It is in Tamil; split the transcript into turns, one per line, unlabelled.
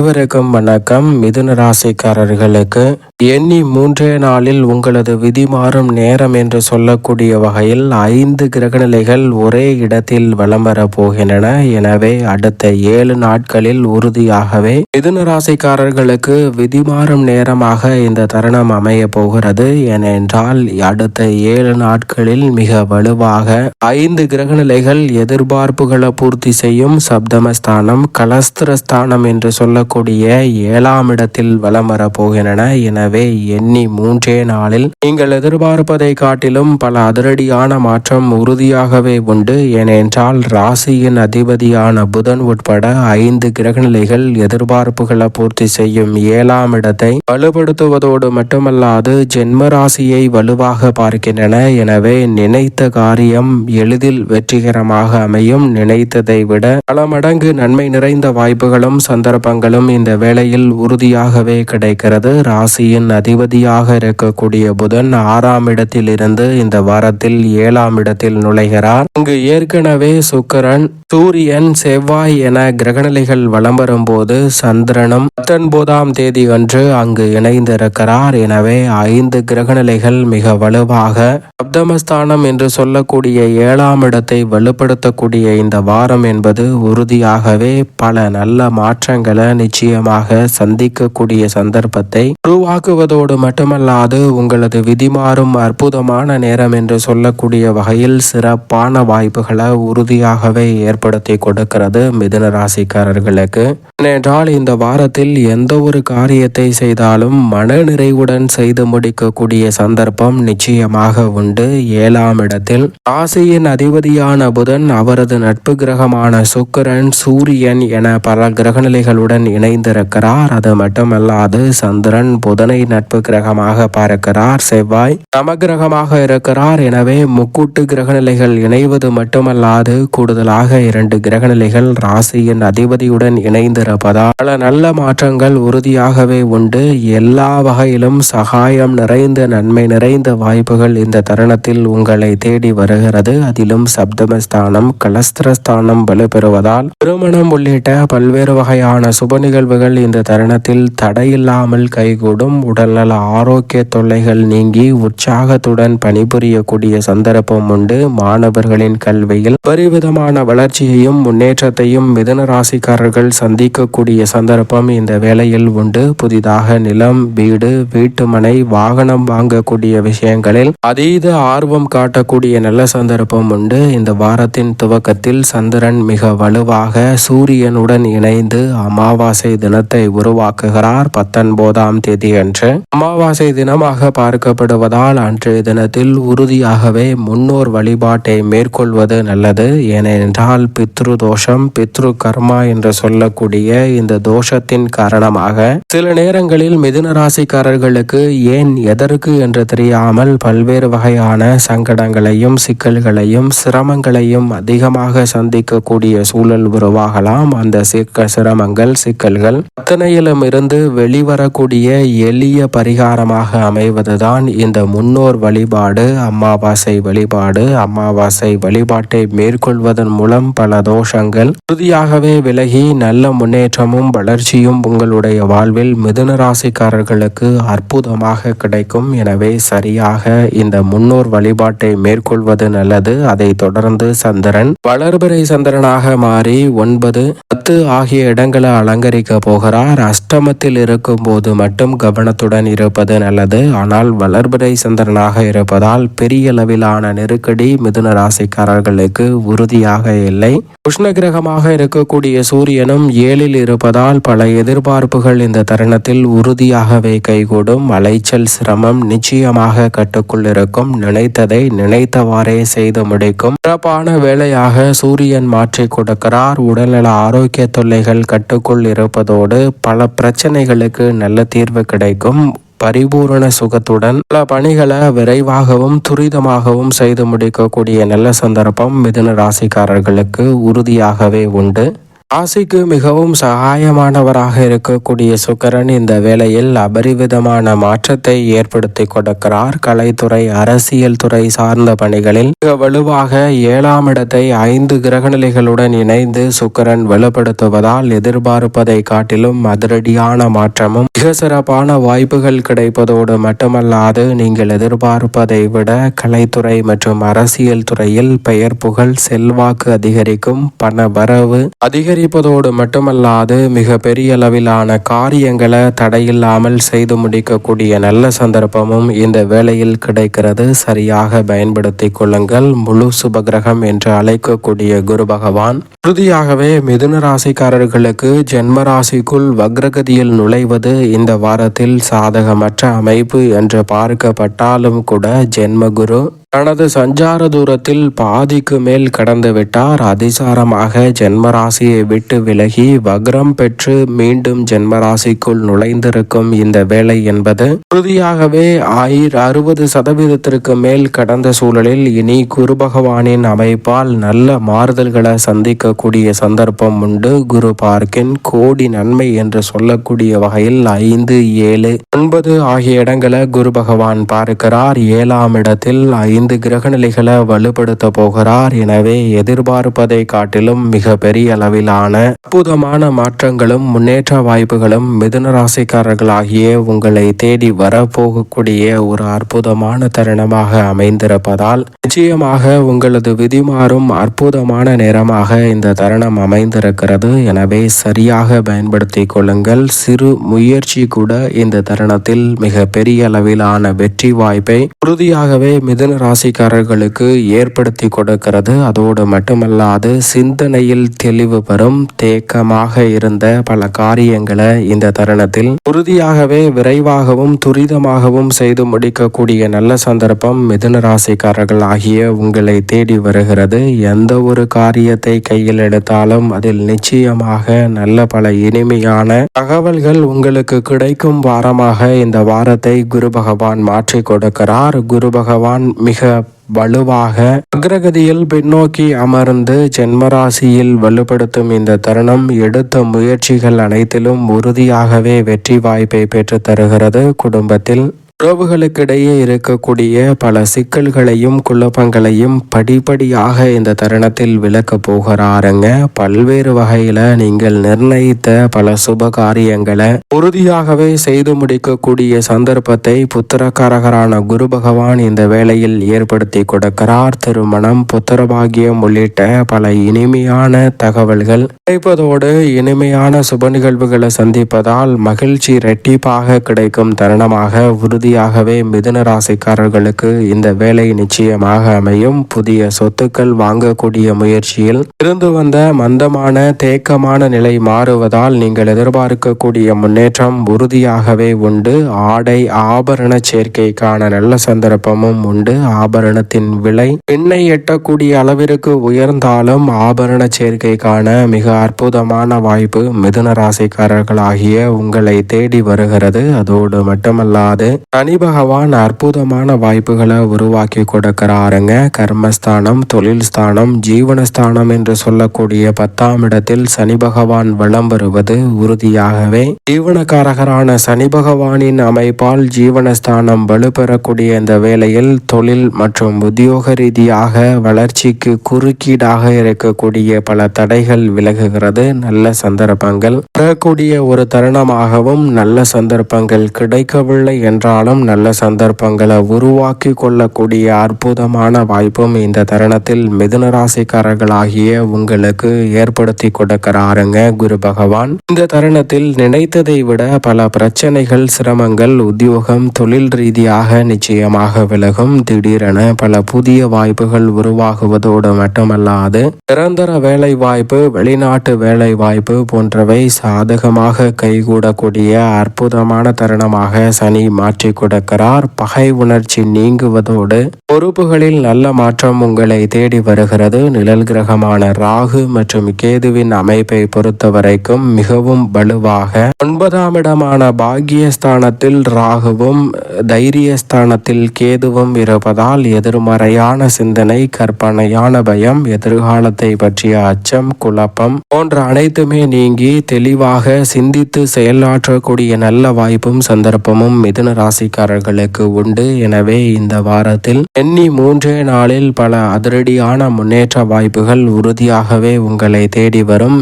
அனைவருக்கும் வணக்கம். மிதுன ராசிக்காரர்களுக்கு எண்ணி மூன்றே நாளில் உங்களது விதி மாறும் நேரம் என்று சொல்லக்கூடிய வகையில் ஐந்து கிரகநிலைகள் ஒரே இடத்தில் வலம் வர போகின்றன. எனவே அடுத்த ஏழு நாட்களில் உறுதியாகவே மிதுன ராசிக்காரர்களுக்கு விதி மாறும் நேரமாக இந்த தருணம் அமைய போகிறது. ஏனென்றால் அடுத்த ஏழு நாட்களில் மிக வலுவாக ஐந்து கிரகநிலைகள் எதிர்பார்ப்புகளை பூர்த்தி செய்யும் சப்தமஸ்தானம் கலஸ்திரஸ்தானம் என்று சொல்ல சொல்லக்கூடிய ஏழாம் இடத்தில் வலம் வரப்போகின்றன எனவே எண்ணி மூன்றே நாளில் நீங்கள் எதிர்பார்ப்பதை காட்டிலும் பல அதிரடியான மாற்றம் உறுதியாகவே உண்டு. ஏனென்றால் ராசியின் அதிபதியான புதன் உட்பட ஐந்து கிரகநிலைகள் எதிர்பார்ப்புகளை பூர்த்தி செய்யும் ஏழாம் இடத்தை வலுப்படுத்துவதோடு மட்டுமல்லாது ஜென்ம ராசியை வலுவாக பார்க்கின்றன. எனவே நினைத்த காரியம் எளிதில் வெற்றிகரமாக அமையும். நினைத்ததை விட பல மடங்கு நன்மை நிறைந்த வாய்ப்புகளும் சந்தர்ப்பங்களும் இந்த வேளையில் உறுதியாகவே கிடைக்கிறது. ராசியின் அதிபதியாக இருக்கக்கூடிய புதன் ஆறாம் இடத்தில் இருந்து இந்த வாரத்தில் ஏழாம் இடத்தில் நுழைகிறார். இங்கு ஏற்கனவே சுக்கரன் சூரியன் செவ்வாய் என கிரகநிலைகள் வலம் வரும்போது சந்திரனும் பத்தொன்பதாம் தேதி அன்று அங்கு இணைந்திருக்கிறார். எனவே ஐந்து கிரகநிலைகள் மிக வலுவாக சப்தமஸ்தானம் என்று சொல்லக்கூடிய ஏழாம் இடத்தை வலுப்படுத்தக்கூடிய இந்த வாரம் என்பது உறுதியாகவே பல நல்ல மாற்றங்களை நிச்சயமாக சந்திக்கக்கூடிய சந்தர்ப்பத்தை உருவாக்குவதோடு மட்டுமல்லாது உங்களது விதிமாறும் அற்புதமான நேரம் என்று சொல்லக்கூடிய வகையில் சிறப்பான வாய்ப்புகளை உறுதியாகவே ஏற்படுத்தி கொடுக்கிறது மிதுன ராசிக்காரர்களுக்கு. ஏனென்றால் இந்த வாரத்தில் எந்த ஒரு காரியத்தை செய்தாலும் மன நிறைவுடன் செய்து முடிக்கக்கூடிய சந்தர்ப்பம் நிச்சயமாக உண்டு. ஏழாம் இடத்தில் ராசியின் அதிபதியான புதன் அவரது நட்பு கிரகமான சுக்கிரன் சூரியன் என பல கிரகநிலைகளுடன் இணைந்திருக்கிறார். அது மட்டுமல்லாது சந்திரன் புதனை நட்பு கிரகமாக பார்க்கிறார். செவ்வாய் சமகிரகமாக இருக்கிறார். எனவே முக்கூட்டு கிரகநிலைகள் இணைவது மட்டுமல்லாது கூடுதலாக இரண்டு கிரகநிலைகள் ராசியின் அதிபதியுடன் இணைந்திருப்பதால் பல நல்ல மாற்றங்கள் உறுதியாகவே உண்டு. எல்லா வகையிலும் சகாயம் நிறைந்த நன்மை நிறைந்த வாய்ப்புகள் இந்த தருணத்தில் உங்களை தேடி வருகிறது. அதிலும் சப்தமஸ்தானம் கலஸ்திரஸ்தானம் வலுப்பெறுவதால் திருமணம் உள்ளிட்ட பல்வேறு வகையான சுப நிகழ்வுகள் இந்த தருணத்தில் தடையில்லாமல் கைகூடும். உடல்நல ஆரோக்கிய தொல்லைகள் நீங்கி உற்சாகத்துடன் பணிபுரியக்கூடிய சந்தர்ப்பம் உண்டு. மாணவர்களின் கல்வியில் பெருவிதமான வளர்ச்சியையும் முன்னேற்றத்தையும் மிதன ராசிக்காரர்கள் சந்திக்கக்கூடிய சந்தர்ப்பம் இந்த வேளையில் உண்டு. புதிதாக நிலம் வீடு வீட்டுமனை வாகனம் வாங்கக்கூடிய விஷயங்களில் அதீத ஆர்வம் காட்டக்கூடிய நல்ல சந்தர்ப்பம் உண்டு. இந்த வாரத்தின் துவக்கத்தில் சந்திரன் மிக வலுவாக சூரியனுடன் இணைந்து அமாவாசை தினத்தை உருவாக்குகிறார் பத்தொன்பதாம் தேதி அன்று அமாவாசை தினமாக பார்க்கப்படுவதால் அன்றைய தினத்தில் உறுதியாகவே முன்னோர் வழிபாட்டை மேற்கொள்வது நல்லது. ஏனென்றால் பித்ரு தோஷம் பித்ரு கர்மா என்று சொல்லக்கூடிய இந்த தோஷத்தின் காரணமாக சில நேரங்களில் மிதுன ராசிக்காரர்களுக்கு ஏன் எதற்கு என்று தெரியாமல் பல்வேறு வகையான சங்கடங்களையும் சிக்கல்களையும் சிரமங்களையும் அதிகமாக சந்திக்கக்கூடிய சூழல் உருவாகலாம். அந்த சிக்க சிரமங்கள் சிக்கல்கள். அத்தனையிலும் இருந்து வெளிவரக்கூடிய எளிய பரிகாரமாக அமைவதுதான் இந்த முன்னோர் வழிபாடு அமாவாசை வழிபாடு. அமாவாசை வழிபாட்டை மேற்கொள்வதன் மூலம் பல தோஷங்கள் உறுதியாகவே விலகி நல்ல முன்னேற்றமும் வளர்ச்சியும் உங்களுடைய வாழ்வில் மிதுன ராசிக்காரர்களுக்கு அற்புதமாக கிடைக்கும். எனவே சரியாக இந்த முன்னோர் வழிபாட்டை மேற்கொள்வது நல்லது. அதை தொடர்ந்து சந்திரன் வளர்பிறை சந்திரனாக மாறி ஒன்பது பத்து ஆகிய இடங்களை அலங்கரிக்க போகிறார். அஷ்டமத்தில் இருக்கும் போது மட்டும் கவனத்துடன் இருப்பது நல்லது. ஆனால் வளர்பிறை சந்திரனாக இருப்பதால் பெரிய அளவிலான நெருக்கடி மிதுன ராசிக்காரர்களுக்கு உறுதியாக இல்லை. உஷ்ண கிரகமாக இருக்கக்கூடிய சூரியனும் ஏழில் இருப்பதால் பல எதிர்பார்ப்புகள் இந்த தருணத்தில் உறுதியாகவே கைகூடும். அலைச்சல் சிரமம் நிச்சயமாக கட்டுக்குள் இருக்கும். நினைத்ததை நினைத்தவாறே செய்து முடிக்கும். சிறப்பான வேலையாக சூரியன் மாற்றி கொடுக்கிறார். உடல்நல ஆரோக்கிய தொல்லைகள் கட்டுக்குள் இருப்பதோடு பல பிரச்சனைகளுக்கு நல்ல தீர்வு கிடைக்கும். பரிபூரண சுகத்துடன் பல பணிகளை விரைவாகவும் துரிதமாகவும் செய்து முடிக்கக்கூடிய நல்ல சந்தர்ப்பம் மிதுன ராசிக்காரர்களுக்கு உறுதியாகவே உண்டு. ராசிக்கு மிகவும் சகாயமானவராக இருக்கக்கூடிய சுக்கரன் இந்த வேளையில் அபரிவிதமான மாற்றத்தை ஏற்படுத்தி கொடுக்கிறார். கலைத்துறை அரசியல் துறை சார்ந்த பணிகளில் மிக வலுவாக ஏழாம் இடத்தை ஐந்து கிரகநிலைகளுடன் இணைந்து சுக்கரன் வலுப்படுத்துவதால் எதிர்பார்ப்பதை காட்டிலும் அதிரடியான மாற்றமும் மிக சிறப்பான வாய்ப்புகள் கிடைப்பதோடு மட்டுமல்லாது நீங்கள் எதிர்பார்ப்பதை விட கலைத்துறை மற்றும் அரசியல் துறையில் பெயர் புகழ் செல்வாக்கு அதிகரிக்கும் பண வரவு அதிகரிப்பதோடு மட்டுமல்லாது மிக பெரிய அளவிலான காரியங்களை தடையில்லாமல் செய்து முடிக்கக்கூடிய நல்ல சந்தர்ப்பமும் இந்த வேளையில் கிடைக்கிறது. சரியாக பயன்படுத்தி கொள்ளுங்கள். முழு சுபகிரகம் என்று அழைக்கக்கூடிய குரு பகவான். உறுதியாகவே மிதுன ராசிக்காரர்களுக்கு ஜென்ம ராசிக்குள் வக்ரகதியில் நுழைவது இந்த வாரத்தில் சாதகமற்ற அமைப்பு என்று பார்க்கப்பட்டாலும் கூட ஜென்மகுரு தனது சஞ்சார தூரத்தில் பாதிக்கு மேல் கடந்து விட்டார். அதிசாரமாக ஜென்மராசியை விட்டு விலகி வக்ரம் பெற்று மீண்டும் ஜென்மராசிக்குள் நுழைந்திருக்கும் இந்த வேலை என்பது உறுதியாகவே ஆயிர அறுபது சதவீதத்திற்கு மேல் கடந்த சூழலில் இனி குரு பகவானின் அமைப்பால் நல்ல மாறுதல்களை சந்திக்கக்கூடிய சந்தர்ப்பம் உண்டு. குரு பார்க்கின் கோடி நன்மை என்று சொல்லக்கூடிய வகையில் ஐந்து ஏழு ஒன்பது ஆகிய இடங்களை குரு பகவான் பார்க்கிறார். ஏழாம் இடத்தில் ஐந்து கிரகநிலைகளை வலுப்படுத்த போகிறார். எனவே எதிர்பார்ப்பதை காட்டிலும் மிக பெரிய அளவிலான அற்புதமான மாற்றங்களும் முன்னேற்ற வாய்ப்புகளும் மிதுன ராசிக்காரர்களாகிய உங்களை தேடி வரப்போகக்கூடிய ஒரு அற்புதமான தருணமாக அமைந்திருப்பதால் நிச்சயமாக உங்களது விதிமாறும் அற்புதமான நேரமாக இந்த தருணம் அமைந்திருக்கிறது. எனவே சரியாக பயன்படுத்தி கொள்ளுங்கள். சிறு முயற்சி கூட இந்த தருணத்தில் மிக பெரிய அளவிலான வெற்றி வாய்ப்பை உறுதியாகவே மிதுன ராசிக்காரர்களுக்கு ஏற்படுத்தி கொடுக்கிறது. அதோடு மட்டுமல்லாது சிந்தனையில் தெளிவு பெறும் தேக்கமாக இருந்த பல காரியங்களை இந்த தருணத்தில் உறுதியாகவே விரைவாகவும் துரிதமாகவும் செய்து முடிக்கக்கூடிய நல்ல சந்தர்ப்பம் மிதுன ராசிக்காரர்கள் ஆகிய உங்களை தேடி வருகிறது. எந்த ஒரு காரியத்தை கையில் எடுத்தாலும் அதில் நிச்சயமாக நல்ல பல இனிமையான தகவல்கள் உங்களுக்கு கிடைக்கும் வாரமாக இந்த வாரத்தை குரு பகவான் மாற்றி கொடுக்கிறார். குரு பகவான் மிக வலுவாக அக்ரகதியில் பின்னோக்கி அமர்ந்து ஜென்மராசியில் வலுப்படுத்தும் இந்த தருணம் எடுத்த முயற்சிகள் அனைத்திலும் உறுதியாகவே வெற்றி வாய்ப்பை பெற்று தருகிறது. குடும்பத்தில் உறவுகளுக்கிடையே இருக்கக்கூடிய பல சிக்கல்களையும் குழப்பங்களையும் படிப்படியாக இந்த தருணத்தில் விளக்க போகிறாருங்க. பல்வேறு வகையில நீங்கள் நிர்ணயித்த பல சுப காரியங்களை உறுதியாகவே செய்து முடிக்கக்கூடிய சந்தர்ப்பத்தை புத்திரக்காரகரான குரு பகவான் இந்த வேளையில் ஏற்படுத்தி கொடுக்கிறார். திருமணம் புத்திரபாகியம் உள்ளிட்ட பல இனிமையான தகவல்கள் கிடைப்பதோடு இனிமையான சுப நிகழ்வுகளை சந்திப்பதால் மகிழ்ச்சி இரட்டிப்பாக கிடைக்கும் தருணமாக உறுதி உறுதியாகவே மிதுன ராசிக்காரர்களுக்கு இந்த வேலை நிச்சயமாக அமையும். புதிய சொத்துக்கள் வாங்கக்கூடிய முயற்சியில் இருந்து வந்த மந்தமான தேக்கமான நிலை மாறுவதால் நீங்கள் எதிர்பார்க்கக்கூடிய முன்னேற்றம் உறுதியாகவே உண்டு. ஆடை ஆபரண சேர்க்கைக்கான நல்ல சந்தர்ப்பமும் உண்டு. ஆபரணத்தின் விலை பெண்ணை எட்டக்கூடிய அளவிற்கு உயர்ந்தாலும் ஆபரண சேர்க்கைக்கான மிக அற்புதமான வாய்ப்பு மிதுன ராசிக்காரர்களாகிய உங்களை தேடி வருகிறது. அதோடு மட்டுமல்லாது சனி பகவான் அற்புதமான வாய்ப்புகளை உருவாக்கி கொடுக்கிறாருங்க. கர்மஸ்தானம் தொழில் ஸ்தானம் ஜீவனஸ்தானம் என்று சொல்லக்கூடிய பத்தாம் இடத்தில் சனி பகவான் வளம் வருவது உறுதியாகவே. ஜீவனக்காரகரான சனி பகவானின் அமைப்பால் ஜீவனஸ்தானம் வலுப்பெறக்கூடிய இந்த வேளையில் தொழில் மற்றும் உத்தியோக ரீதியாக வளர்ச்சிக்கு குறுக்கீடாக இருக்கக்கூடிய பல தடைகள் விலகுகிறது. நல்ல சந்தர்ப்பங்கள். வரக்கூடிய ஒரு தருணமாகவும் நல்ல சந்தர்ப்பங்கள் கிடைக்கவில்லை என்றாலும் இருந்தாலும் நல்ல சந்தர்ப்பங்களை உருவாக்கி கொள்ளக்கூடிய அற்புதமான வாய்ப்பும் இந்த தருணத்தில் மிதுன ராசிக்காரர்களாகிய உங்களுக்கு ஏற்படுத்தி கொடுக்கிறாருங்க குரு பகவான். இந்த தருணத்தில் நினைத்ததை விட பல பிரச்சனைகள் சிரமங்கள் உத்தியோகம் தொழில் ரீதியாக நிச்சயமாக விலகும். திடீரென பல புதிய வாய்ப்புகள் உருவாகுவதோடு மட்டுமல்லாது நிரந்தர வேலை வாய்ப்பு வெளிநாட்டு வேலை வாய்ப்பு போன்றவை சாதகமாக கைகூடக்கூடிய அற்புதமான தருணமாக சனி மாற்றி கொடுக்கிறார் பகை உணர்ச்சி நீங்குவதோடு பொறுப்புகளில் நல்ல மாற்றம் உங்களை தேடி வருகிறது. நிழல் கிரகமான ராகு மற்றும் கேதுவின் அமைப்பை பொறுத்தவரைக்கும் மிகவும் வலுவாக ஒன்பதாம் இடமான பாகியஸ்தானத்தில் ராகுவும் தைரியஸ்தானத்தில் கேதுவும் இருப்பதால் எதிர்மறையான சிந்தனை கற்பனையான பயம் எதிர்காலத்தை பற்றிய அச்சம் குழப்பம் போன்ற அனைத்துமே நீங்கி தெளிவாக சிந்தித்து செயலாற்றக்கூடிய நல்ல வாய்ப்பும் சந்தர்ப்பமும் மிதுன ராசி ராசிக்காரர்களுக்கு உண்டு. எனவே இந்த வாரத்தில் எண்ணி மூன்றே நாளில் பல அதிரடியான முன்னேற்ற வாய்ப்புகள் உறுதியாகவே உங்களை தேடி வரும்.